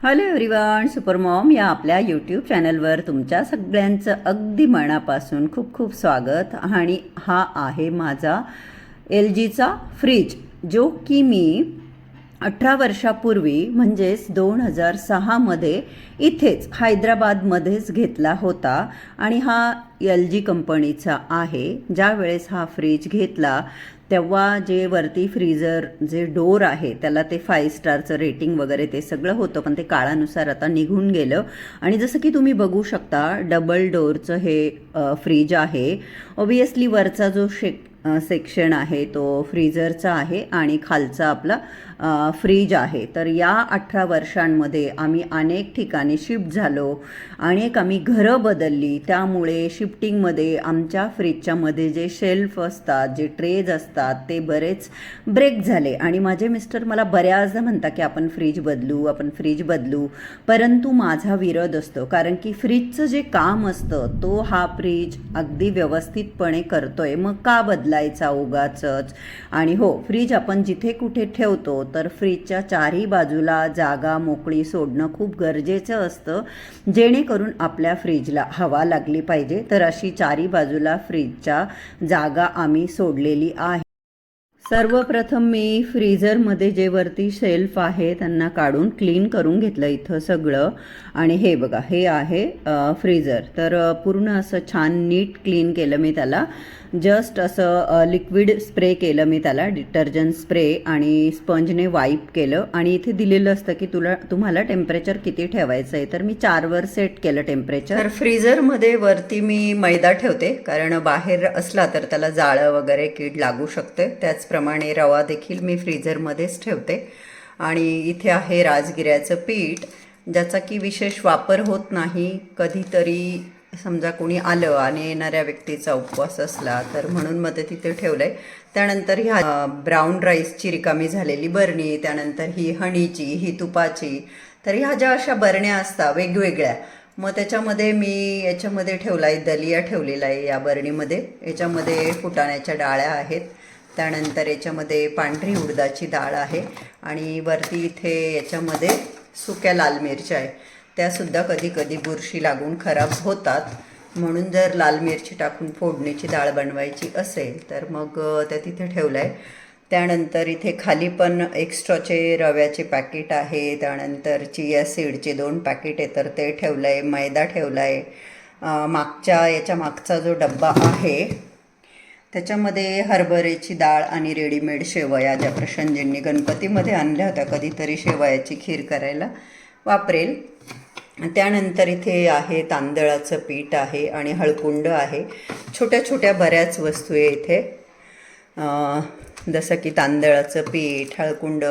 Hello everyone supermom या आपल्या YouTube चॅनलवर तुमच्या सगळ्यांचं अगदी मनापासून खूप खूप स्वागत. आणि हा आहे माझा एल जीचा फ्रीज जो की मी अठरा वर्षापूर्वी म्हणजेच दोन हजार सहामध्ये इथेच हैदराबादमध्येच घेतला होता. आणि हा एल जी कंपनीचा आहे. ज्यावेळेस हा फ्रीज घेतला तेव्हा जे वरती फ्रीजर जे डोर आहे त्याला ते फाईव्ह स्टारचं रेटिंग वगैरे ते सगळं होतं पण ते काळानुसार आता निघून गेलं. आणि जसं की तुम्ही बघू शकता डबल डोअरचं हे फ्रीज आहे. ऑबियसली वरचा जो शेक सेक्शन आहे तो फ्रीजरचा आहे आणि खालचा आपला फ्रीज आहे. तर या अठरा वर्षांमध्ये आम्ही अनेक ठिकाणी शिफ्ट झालो. अनेक आम्ही घरं बदलली. त्यामुळे शिफ्टिंगमध्ये आमच्या फ्रीजच्यामध्ये जे शेल्फ असतात जे ट्रेज असतात ते बरेच ब्रेक झाले. आणि माझे मिस्टर मला बऱ्याचदा म्हणतात की आपण फ्रीज बदलू आपण फ्रीज बदलू. परंतु माझा विरोध असतो. कारण की फ्रीजचं जे काम असतं तो हा फ्रीज अगदी व्यवस्थितपणे करतोय. मग का बदलायचा उगाचच? आणि हो फ्रीज आपण जिथे कुठे ठेवतो तर फ्रीजच्या चारही बाजूला जागा मोकळी सोडणं खूप गरजेचं असतं जेणेकरून आपल्या फ्रीजला हवा लागली पाहिजे. तर अशी चारी बाजूला फ्रीजच्या जागा आम्ही सोडलेली आहे. सर्वप्रथम मी फ्रीझरमध्ये जे वरती शेल्फ आहे त्यांना काढून क्लीन करून घेतलं इथं सगळं. आणि हे बघा हे आहे फ्रीझर तर पूर्ण असं छान नीट क्लीन केलं मी त्याला. जस्ट असं लिक्विड स्प्रे केलं मी त्याला डिटर्जंट स्प्रे आणि स्पंजने वाईप केलं आणि इथे दिलेलं असतं की तुला तुम्हाला टेम्परेचर किती ठेवायचं आहे. तर मी चारवर सेट केलं टेम्परेचर तर फ्रीझरमध्ये वरती मी मैदा ठेवते कारण बाहेर असला तर त्याला जाळं वगैरे कीड लागू शकते. त्याचप्रमाणे रवा देखील मी फ्रीझरमध्येच ठेवते. आणि इथे आहे राजगिऱ्याचं पीठ ज्याचा की विशेष वापर होत नाही कधीतरी समजा कोणी आलं आणि येणाऱ्या व्यक्तीचा उपवास असला तर म्हणून मग ते तिथे ठेवलं आहे त्यानंतर ह्या ब्राऊन राईसची रिकामी झालेली बरणी त्यानंतर ही हणीची ही तुपाची तर ह्या ज्या अशा बरण्या असतात वेगवेगळ्या मग त्याच्यामध्ये मी याच्यामध्ये ठेवला आहे दलिया ठेवलेला आहे या बरणीमध्ये. याच्यामध्ये फुटाण्याच्या डाळ्या आहेत. त्यानंतर याच्यामध्ये पांढरी उडदाची डाळ आहे. आणि वरती इथे याच्यामध्ये सुक्या लाल मिरच्या आहे. त्यासुद्धा कधी कधी बुरशी लागून खराब होतात. म्हणून जर लाल मिरची टाकून फोडणीची डाळ बनवायची असेल तर मग त्या तिथे ठेवलं आहे त्यानंतर इथे खाली पण एक्स्ट्राचे रव्याचे पॅकेट आहे. त्यानंतर चिया सीडचे दोन पॅकेट आहे तर ते ठेवलं आहे मैदा ठेवला आहे मागच्या याच्या मागचा जो डब्बा आहे त्याच्यामध्ये हरभऱ्याची डाळ आणि रेडीमेड शेवया ज्या प्रसंजींनी गणपतीमध्ये आणल्या होत्या कधीतरी शेवयाची खीर करायला वापरेल. त्यानंतर इथे आहे तांदळाचं पीठ आहे आणि हळकुंड आहे. छोट्या छोट्या बऱ्याच वस्तू आहे इथे. जसं की तांदळाचं पीठ हळकुंड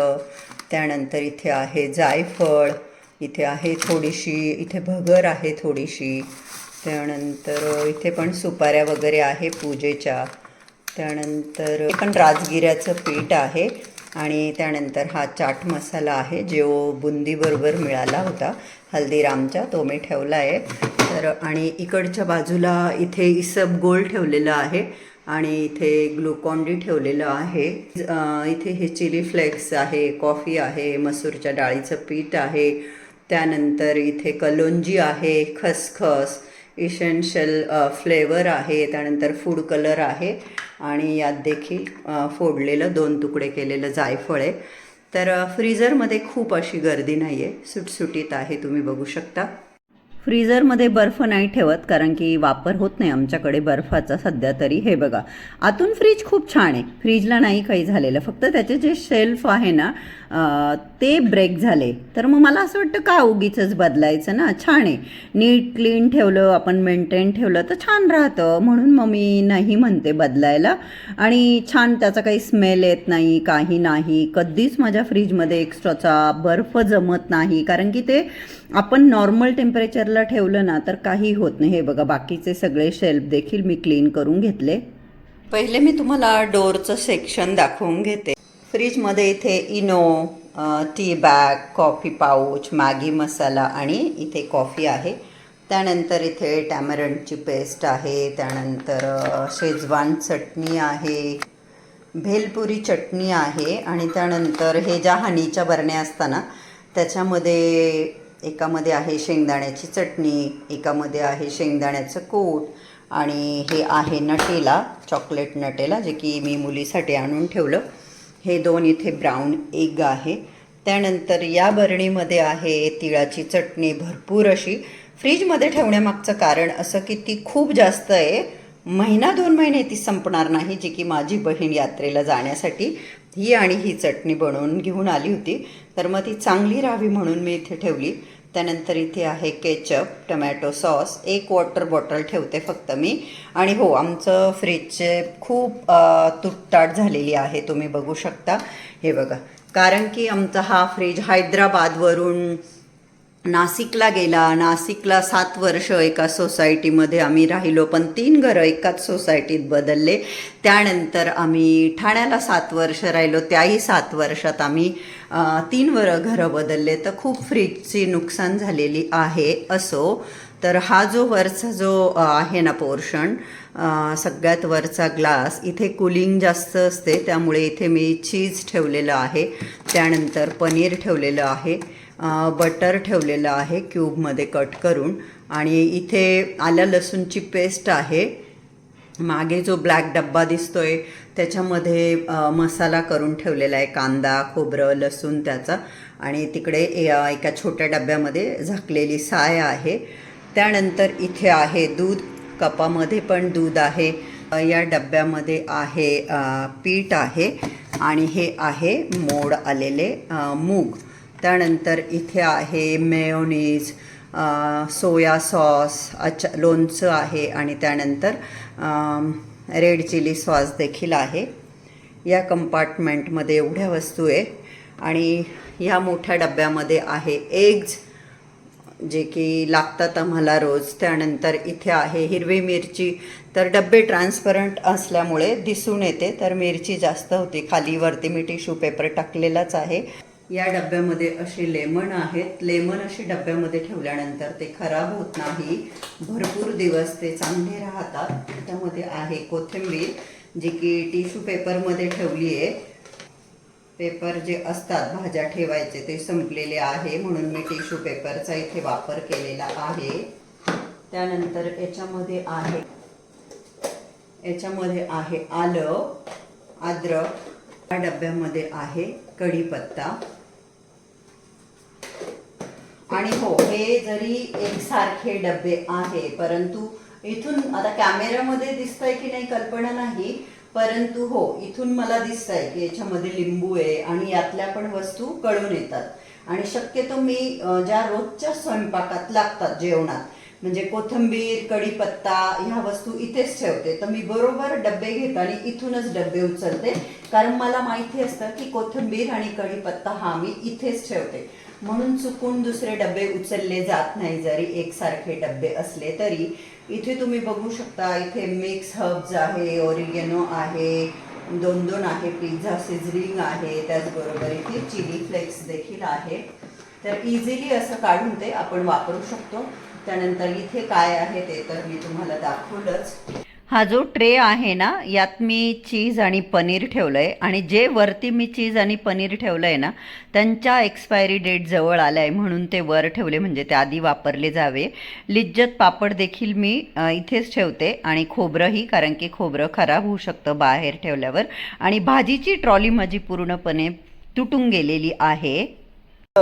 त्यानंतर इथे आहे जायफळ इथे आहे थोडीशी इथे भगर आहे थोडीशी. त्यानंतर इथे पण सुपाऱ्या वगैरे आहे पूजेच्या. त्यानंतर पण राजगिऱ्याचं पीठ आहे. आणि त्यानंतर हा चाट मसाला आहे जो बुंदीबरोबर मिळाला होता हल्दीरामचा तो मी ठेवला आहे तर आणि इकडच्या बाजूला इथे इसब गोल ठेवलेलं आहे आणि इथे ग्लुकॉन डी ठेवलेलं आहे. इथे हे चिली फ्लेक्स आहे कॉफी आहे मसूरच्या डाळीचं पीठ आहे. त्यानंतर इथे कलोंजी आहे खसखस इसेन्शियल फ्लेवर आहे. त्यानंतर फूड कलर आहे. आणि यात देखील फोडलेलं दोन तुकडे केलेलं जायफळ आहे. तर फ्रीजरमध्ये खूप अशी गर्दी नाही आहे सुटसुटीत आहे तुम्ही बघू शकता. फ्रीजरमध्ये बर्फ नाही ठेवत कारण की वापर होत नाही आमच्याकडे बर्फाचा सध्या तरी. हे बघा आतून फ्रीज खूप छान आहे. फ्रीजला नाही काही झालेलं फक्त त्याचे जे शेल्फ आहे ना ते ब्रेक झाले. तर मग मला असं वाटतं का उगीचंच बदलायचं ना? छान आहे. नीट क्लीन ठेवलं आपण मेंटेन ठेवलं तर छान राहतं. म्हणून मग मी नाही म्हणते बदलायला. आणि छान त्याचा काही स्मेल येत नाही काही नाही. कधीच माझ्या फ्रीजमध्ये एक्स्ट्राचा बर्फ जमत नाही कारण की ते आपण नॉर्मल टेम्परेचरला ठेवलं ना तर काही होत नाही. हे बघा बाकीचे सगळे शेल्फ देखील मी क्लीन करून घेतले. पहिले मी तुम्हाला डोअरचं सेक्शन दाखवून घेते. फ्रीजमध्ये इथे Eno tea bag coffee pouch Maggi masala आणि इथे कॉफी आहे. त्यानंतर इथे टॅमरंटची पेस्ट आहे त्यानंतर शेजवान चटणी आहे भेलपुरी चटणी आहे आणि त्यानंतर हे ज्या हनीच्या बरण्या असताना त्याच्यामध्ये एकामध्ये आहे शेंगदाण्याची चटणी एकामध्ये आहे शेंगदाण्याचं कूट आणि हे आहे नटेला चॉकलेट नटेला जे की मी मुलीसाठी आणून ठेवलं. हे दोन इथे ब्राऊन एग आहे. त्यानंतर या बरणीमध्ये आहे तिळाची चटणी भरपूर अशी. फ्रीजमध्ये ठेवण्यामागचं कारण असं की ती खूप जास्त आहे. महिना दोन महिने ती संपणार नाही जी की माझी बहीण यात्रेला जाण्यासाठी. ही आणि ही चटणी बनवून घेऊन आली होती. तर मग ती चांगली राहावी म्हणून मी इथे ठेवली. त्यानंतर इथे आहे केचप टमॅटो सॉस एक वॉटर बॉटल ठेवते फक्त मी. आणि हो आमचं फ्रीजचे खूप तुटताट झालेली आहे तुम्ही बघू शकता. हे बघा. कारण की आमचा हा फ्रीज हैदराबादवरून नाशिकला गेला. नाशिकला सात वर्ष एका सोसायटीमध्ये आम्ही राहिलो पण तीन घरं एकाच सोसायटीत बदलले. त्यानंतर आम्ही ठाण्याला सात वर्ष राहिलो. त्याही सात वर्षात आम्ही तीन वर घरं बदलले. तर खूप फ्रीजची नुकसान झालेली आहे असो. तर हा जो वरचा जो आहे ना पोर्शन सगळ्यात वरचा ग्लास इथे कुलिंग जास्त असते. त्यामुळे इथे मी चीज ठेवलेलं आहे. त्यानंतर पनीर ठेवलेलं आहे. बटर ठेवलेलं आहे क्यूबमध्ये कट करून. आणि इथे आलं लसूणची पेस्ट आहे. मागे जो ब्लॅक डब्बा दिसतोय त्याच्यामध्ये मसाला करून ठेवलेला आहे. कांदा खोबरं लसूण त्याचा. आणि तिकडे एका छोट्या डब्यामध्ये झाकलेली साय आहे. त्यानंतर इथे आहे दूध. कपामध्ये पण दूध आहे. या डब्यामध्ये आहे पीठ आहे. आणि हे आहे मोड आलेले मूग. त्यानंतर इथे आहे मेयोनीज सोया सॉस अच्छा लोणचं आहे आणि त्यानंतर रेड चिली सॉस देखील आहे. या कंपार्टमेंटमध्ये एवढ्या वस्तू आहे आणि ह्या मोठ्या डब्यामध्ये आहे एग्ज जे की लागतात आम्हाला रोज. त्यानंतर इथे आहे हिरवी मिरची. तर डबे ट्रान्सपरंट असल्यामुळे दिसून येते. तर मिरची जास्त होती. खाली वरती मी टिश्यू पेपर टाकलेलाच आहे. या डब्यामध्ये असे लेमन आहेत. लेमन असे डब्यामध्ये ठेवल्यानंतर ते खराब होत नाही. भरपूर दिवस ते चांगले राहतात. त्यामध्ये आहे कोथिंबीर जी की टिश्यू पेपरमध्ये ठेवली आहे पेपर जे असतात भाज्या ठेवायचे ते संपलेले आहे. म्हणून मी टिश्यू पेपरचा इथे वापर केलेला आहे. त्यानंतर याच्यामध्ये आहे याच्यामध्ये आहे आलं अद्रक. या डब्यामध्ये आहे कढीपत्ता. आणि हो हे जरी एकसारखे डबे आहे परंतु इथून आता कॅमेऱ्यामध्ये दिसतंय की नाही कल्पना नाही परंतु हो इथून मला दिसतंय की याच्यामध्ये लिंबू आहे आणि यातल्या पण वस्तू कळून येतात. आणि शक्यतो मी ज्या रोजच्या स्वयंपाकात लागतात जेवणात म्हणजे कोथिंबीर कढीपत्ता ह्या वस्तू इथेच ठेवते. तर मी बरोबर डबे घेते आणि इथूनच डबे उचलते. कारण मला माहिती असतं की कोथिंबीर आणि कढीपत्ता हा मी इथेच ठेवते. म्हणून चुकून दुसरे डबे उचलले जात नाही जरी एकसारखे डबे असले तरी. इथे तुम्ही बघू शकता इथे मिक्स हब्ज आहे ओरिगेनो आहे दोन दोन आहे पिझ्झा सिझलिंग आहे त्याचबरोबर इथे चिली फ्लेक्स देखील आहे. तर इझिली असं काढून ते आपण वापरू शकतो. त्यानंतर इथे काय आहे ते तर मी तुम्हाला दाखवलंच. हा जो ट्रे आहे ना यात मी चीज आणि पनीर ठेवलं आहे आणि जे वरती मी चीज आणि पनीर ठेवलं आहे ना त्यांच्या एक्सपायरी डेट जवळ आलं आहे म्हणून ते वर ठेवले म्हणजे ते आधी वापरले जावे. लिज्जत पापड देखील मी इथेच ठेवते. आणि खोबरंही कारण की खोबरं खराब होऊ शकतं बाहेर ठेवल्यावर. आणि भाजीची ट्रॉली माझी पूर्णपणे तुटून गेलेली आहे.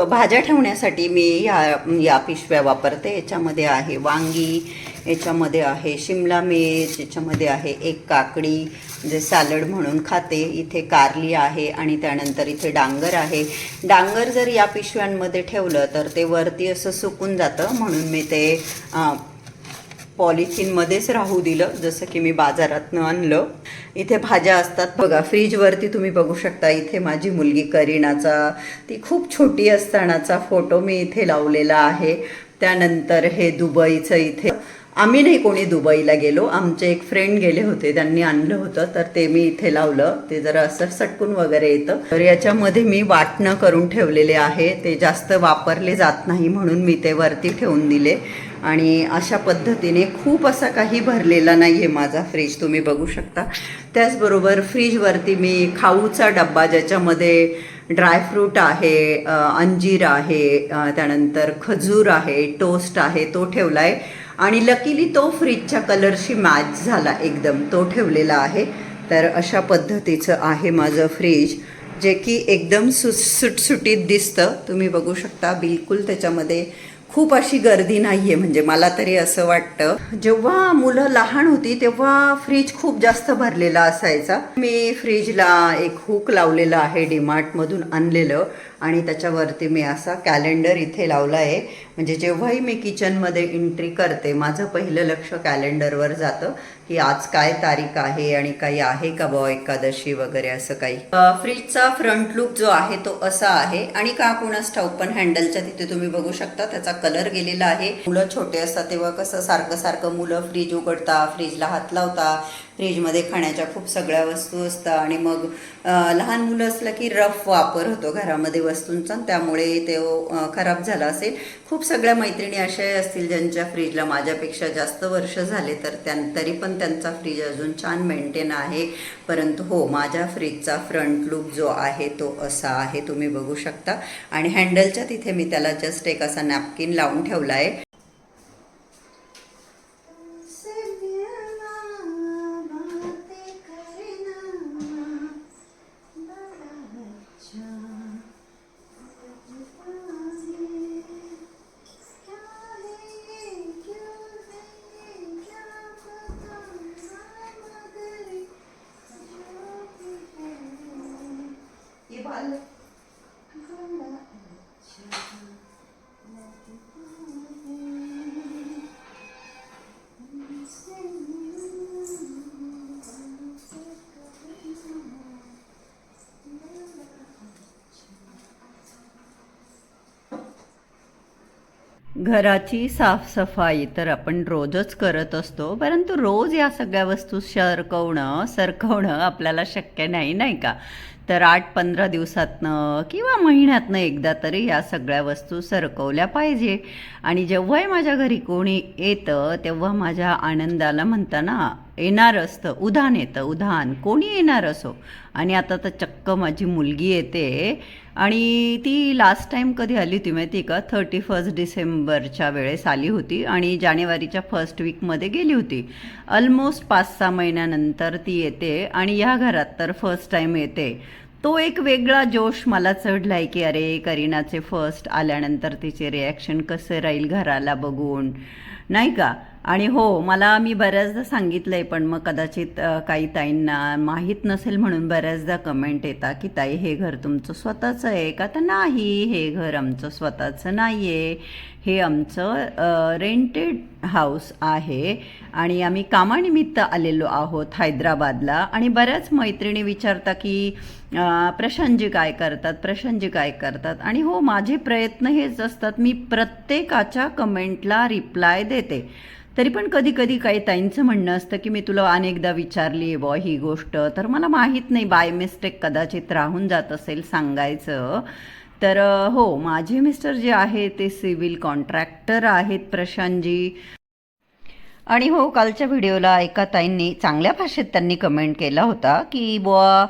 भाज्या ठेवण्यासाठी मी या या पिशव्या वापरते. याच्यामध्ये आहे वांगी याच्यामध्ये आहे शिमला मिर्च याच्यामध्ये आहे एक काकडी जे सॅलड म्हणून खाते. इथे कारली आहे आणि त्यानंतर इथे डांगर आहे. डांगर जर या पिशव्यांमध्ये ठेवलं तर ते वरती असं सुकून जातं. म्हणून मी ते पॉलिथिनमध्येच राहू दिलं जसं की मी बाजारातनं आणलं. इथे भाज्या असतात बघा फ्रीजवरती तुम्ही बघू शकता इथे माझी मुलगी करीनाचा ती खूप छोटी असतानाचा फोटो मी इथे लावलेला आहे. त्यानंतर हे दुबईचं इथे आम्ही नाही कोणी दुबईला गेलो आमचे एक फ्रेंड गेले होते त्यांनी आणलं होतं तर ते मी इथे लावलं. ते जरा असं सटकून वगैरे येतं. तर याच्यामध्ये मी वाटणं करून ठेवलेले आहे ते जास्त वापरले जात नाही म्हणून मी ते वरती ठेवून दिले. आणि अशा पद्धतीने खूप असा काही भरलेला नाही आहे माझा फ्रीज तुम्ही बघू शकता. त्याचबरोबर फ्रीजवरती मी खाऊचा डब्बा ज्याच्यामध्ये ड्रायफ्रूट आहे अंजीर आहे त्यानंतर खजूर आहे टोस्ट आहे तो ठेवला आहे आणि लकीली तो फ्रीजच्या कलरशी मॅच झाला एकदम. तो ठेवलेला आहे. तर अशा पद्धतीचं आहे माझं फ्रीज जे की एकदम सु सुटसुटीत दिसतं. तुम्ही बघू शकता बिलकुल त्याच्यामध्ये खूप अशी गर्दी नाही आहे म्हणजे मला तरी असं वाटतं. जेव्हा मुलं लहान होती तेव्हा फ्रीज खूप जास्त भरलेला असायचा. मी फ्रीजला एक हुक लावलेलं आहे डीमार्टमधून आणलेलं. आणि त्याच्यावरती मी असा कॅलेंडर इथे लावला आहे म्हणजे जेव्हाही मी किचनमध्ये एंट्री करते माझं पहिलं लक्ष कॅलेंडरवर जातं की आज काय तारीख आहे आणि काही आहे का बुवा एकादशी वगैरे असं काही. फ्रीजचा फ्रंट लुक जो आहे तो असा आहे आणि का कोणास ठाऊक पण हँडलच्या तिथे तुम्ही बघू शकता त्याचा कलर गेलेला आहे. मुलं छोटे असतात तेव्हा कसं सारखं सारखं मुलं फ्रीज उघडता फ्रीजला हात लावता फ्रीजमध्ये खाण्याच्या खूप सगळ्या वस्तू असतात. आणि मग लहान मुलं असलं की रफ वापर होतो घरामध्ये वस्तूंचा त्यामुळे ते खराब झाला असेल. खूप सगळ्या मैत्रिणी अशाही असतील ज्यांच्या फ्रीजला माझ्यापेक्षा जास्त वर्ष झाले तर त्यां तरी पण त्यांचा फ्रीज अजून छान मेंटेन आहे. परंतु हो माझ्या फ्रीजचा फ्रंट लुक जो आहे तो असा आहे. तुम्ही बघू शकता. आणि हँडलच्या तिथे मी त्याला जस्ट एक असा नॅपकिन लावून ठेवला आहे. घराची साफसफाई तर आपण रोजच करत असतो परंतु रोज या सगळ्या वस्तू सरकवणं सरकवणं आपल्याला शक्य नाही नाही का? तर आठ पंधरा दिवसातनं किंवा महिन्यातनं एकदा तरी या सगळ्या वस्तू सरकवल्या पाहिजे. आणि जेव्हाही माझ्या घरी कोणी येतं तेव्हा माझ्या आनंदाला म्हणताना येणार असतं उधाण येतं उधाण. कोणी येणार असो? आणि आता तर चक्क माझी मुलगी येते आणि ती लास्ट टाईम कधी आली होती माहिती का? थर्टी फर्स्ट डिसेंबरच्या वेळेस आली होती आणि जानेवारीच्या फर्स्ट वीकमध्ये गेली होती. ऑलमोस्ट पाच सहा महिन्यानंतर ती येते आणि ह्या घरात तर फर्स्ट टाईम येते. तो एक वेगळा जोश मला चढलाय की अरे करीनाचे फर्स्ट आल्यानंतर तिचे रिॲक्शन कसं राहील घराला बघून? नाही का? आणि हो मला मी बऱ्याचदा सांगितलं आहे पण मग कदाचित काही ताईंना माहीत नसेल म्हणून बऱ्याचदा कमेंट येतात की ताई हे घर तुमचं स्वतःचं आहे का? तर नाही हे घर आमचं स्वतःचं नाही आहे हे आमचं रेंटेड हाऊस आहे. आणि आम्ही कामानिमित्त आलेलो आहोत हैदराबादला. आणि बऱ्याच मैत्रिणी विचारता की अ, प्रशांतजी काय करतात? प्रशांतजी काय करतात? आणि हो माझे प्रयत्न हेच असतात. मी प्रत्येकाच्या कमेंटला रिप्लाय देते. तरी पण कधी कधी काही ताईंचं म्हणणं असतं की मी तुला अनेकदा विचारली आहे बॉ ही गोष्ट. तर मला माहीत नाही बाय मिस्टेक कदाचित राहून जात असेल सांगायचं. तर हो माझे मिस्टर जे आहे ते सिव्हिल कॉन्ट्रॅक्टर आहेत प्रशांतजी. आणि हो कालच्या व्हिडिओला एका ताईंनी चांगल्या भाषेत त्यांनी कमेंट केला होता की बुवा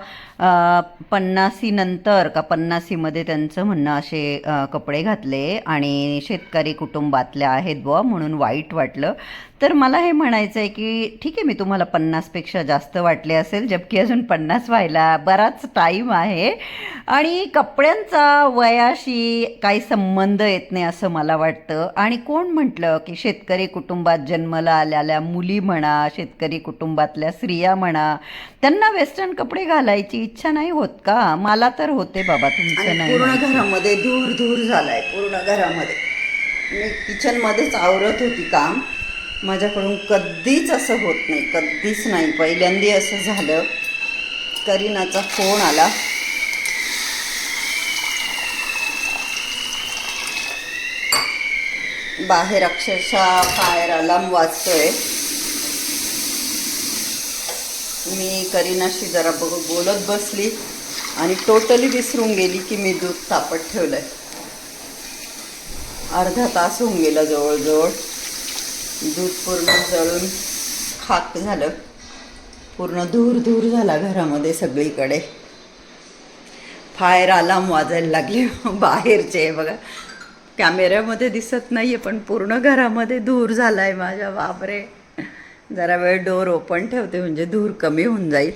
पन्नासीनंतर का पन्नासीमध्ये त्यांचं म्हणणं असे कपडे घातले आणि शेतकरी कुटुंबातल्या आहेत बुवा म्हणून वाईट वाटलं. तर मला हे म्हणायचं आहे की ठीक आहे मी तुम्हाला पन्नासपेक्षा जास्त वाटले असेल जबकी अजून पन्नास व्हायला बराच टाईम आहे. आणि कपड्यांचा वयाशी काही संबंध येत नाही असं मला वाटतं. आणि कोण म्हटलं की शेतकरी कुटुंबात जन्माला आलेल्या मुली म्हणा शेतकरी कुटुंबातल्या स्त्रिया म्हणा त्यांना वेस्टर्न कपडे घालायची इच्छा नाही होत का? मला तर होते बाबा तुमचं आणि पूर्ण. घरामध्ये धूर धूर झालाय पूर्ण घरामध्ये. मी किचनमध्येच आवरत होती काम. माझ्याकडून कधीच असं होत नाही कधीच नाही. पहिल्यांदा असं झालं. करीनाचा फोन आला. बाहेर अक्षरशः फायर अलार्म वाजतोय. मी करीनाशी जरा बघ बोलत बसली आणि टोटली विसरून गेली की मी दूध तापत ठेवलंय. अर्धा तास होऊन गेला जवळजवळ. दूध पूर्ण जळून खाक झालं. पूर्ण धूर धूर झाला घरामध्ये सगळीकडे. फायर आलाम वाजायला लागले. बाहेरचे बघा. कॅमेऱ्यामध्ये दिसत नाही आहे पण पूर्ण घरामध्ये धूर झाला आहे माझ्या बापरे. जरा वेळ डोर ओपन ठेवते म्हणजे धूर कमी होऊन जाईल.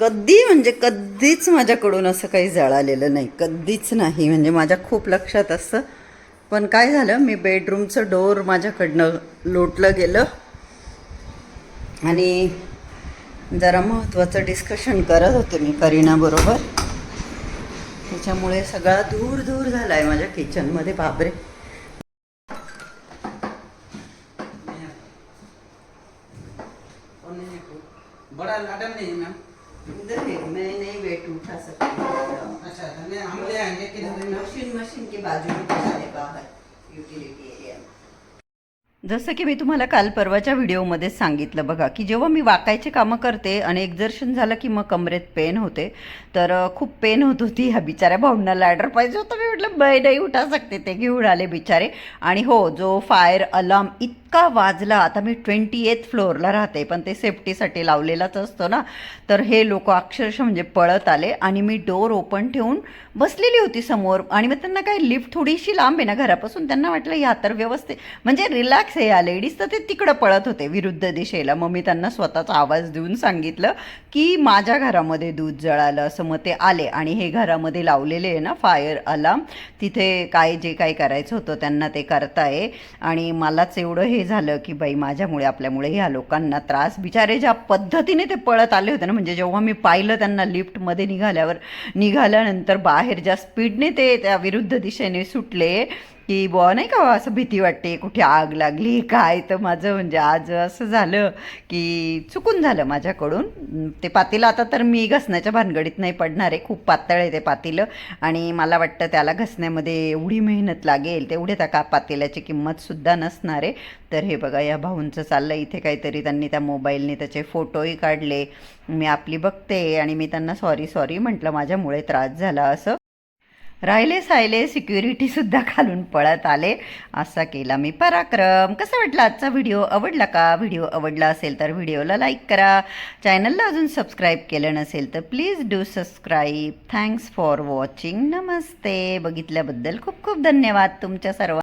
कधी म्हणजे कधीच माझ्याकडून असं काही जळालेलं नाही. कधीच नाही. म्हणजे माझ्या खूप लक्षात असतं. पण काय झालं मी बेडरूमचं डोर माझ्याकडनं लोटलं गेलं. आणि जरा महत्त्वाचं डिस्कशन करत होते मी करीनाबरोबर त्याच्यामुळे सगळा धूर धूर झाला आहे माझ्या किचनमध्ये बाबरे जसं की मी तुम्हाला काल परवाच्या व्हिडिओमध्ये सांगितलं बघा की जेव्हा मी वाकायचे कामं करते आणि एक्झर्शन झालं की मग कमरेत पेन होते तर खूप पेन होत होती ह्या बिचाऱ्या भाऊंना लॅडर पाहिजे होतं. मी म्हटलं बै नाही उठा सकते ते घेऊन आले बिचारे. आणि हो जो फायर अलार्म इतका वाजला आता मी ट्वेंटी एथ फ्लोअरला राहते पण ते सेफ्टीसाठी लावलेलाच असतो ना तर हे लोक अक्षरशः म्हणजे पळत आले आणि मी डोर ओपन ठेवून बसलेली होती समोर. आणि मग त्यांना काय लिफ्ट थोडीशी लांब आहे ना घरापासून त्यांना वाटलं या तर व्यवस्थित. म्हणजे रिलॅक्स आहे या लेडीज तर ते तिकडं पळत होते विरुद्ध दिशेला. मग मी त्यांना स्वतःचा आवाज देऊन सांगितलं की माझ्या घरामध्ये दूध जळालं. असं मग ते आले आणि हे घरामध्ये लावलेले आहे ना फायर अलार्म तिथे काय जे काय करायचं होतं त्यांना ते करताय. आणि मलाच एवढं हे झालं की बाई माझ्यामुळे आपल्यामुळे ह्या लोकांना त्रास. बिचारे ज्या पद्धतीने ते पळत आले होते ना म्हणजे जेव्हा मी पाहिलं त्यांना लिफ्टमध्ये निघाल्यावर निघाल्यानंतर बाहेर ज्या स्पीडने ते त्या विरुद्ध दिशेने सुटले की बुवा नाही का? असं भीती वाटते कुठे आग लागली काय? तर माझं म्हणजे आज असं झालं की चुकून झालं माझ्याकडून. ते पातेलं आता तर मी घसण्याच्या भानगडीत नाही पडणार आहे. खूप पातळ आहे ते पातेलं आणि मला वाटतं त्याला घसण्यामध्ये एवढी मेहनत लागेल तेवढे त्या का पातेल्याची किंमतसुद्धा नसणार आहे. तर हे बघा या भाऊंचं चाललं इथे काहीतरी त्यांनी त्या मोबाईलने त्याचे फोटोही काढले. मी आपली बघते आणि मी त्यांना सॉरी सॉरी म्हटलं. माझ्यामुळे त्रास झाला असं. राहिले सायले सिक्युरिटीसुद्धा खालून पळत आले. असा केला मी पराक्रम. कसा वाटला आजचा व्हिडिओ आवडला का? व्हिडिओ आवडला असेल तर व्हिडिओला लाईक करा. चॅनलला अजून सबस्क्राईब केलं नसेल तर please do subscribe thanks for watching नमस्ते. बघितल्याबद्दल खूप खूप धन्यवाद तुमच्या सर्व